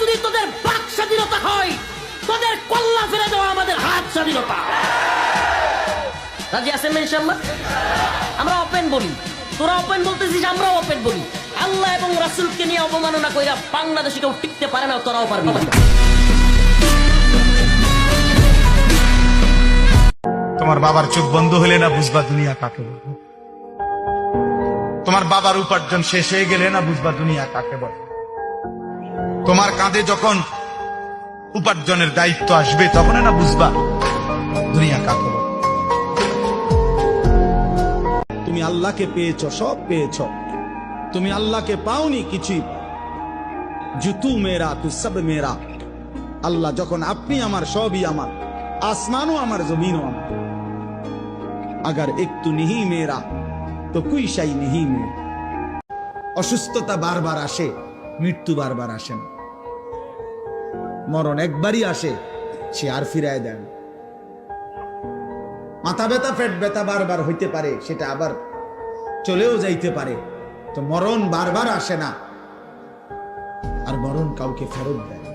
যদি তোদের বাক স্বাধীনতা হয়, তোদের কল্লা ফেলে দেওয়া আমাদের হাত স্বাধীনতা। রাজি আছেন আমরা ওপেন বলি। তোরা ওপেন বলতেছিস ওপেন বলি। আল্লাহ এবং রাসুলকে নিয়ে অবমাননা কইরা বাংলাদেশে কেউ টিকতে পারে না, তোরাও পারবি। না তোমার বাবার চোখ বন্ধ হলে না বুঝবা দুনিয়া কাকে তোমার বাবার উপার্জন শেষ হয়ে গেলে না বুঝবা দুনিয়া কাকে বলে তোমার কাঁধে যখন উপার্জনের দায়িত্ব আসবে, তখন না বুঝবা দুনিয়া কাকে তুমি আল্লাহকে পেয়েছ, সব পেয়েছ। তুমি আল্লাহকে পাওনি, কিছুই জুতু মেরা, তু সব মেরা। আল্লাহ যখন আপনি আমার, সবই আমার। আসমানও আমার, জমিনও আমার। আগার একটু নিহি মেরা, তো কুই সাই নিহি মে। অসুস্থতা বারবার আসে, মৃত্যু বারবার আসে না। মরণ একবারই আসে, সে আর ফিরায় দেন। মাথা ব্যথা, পেট ব্যথা বারবার হইতে পারে, সেটা আবার চলেও যাইতে পারে। তো মরণ বারবার আসে না। আর মরণ কাউকে ফেরত দেয়।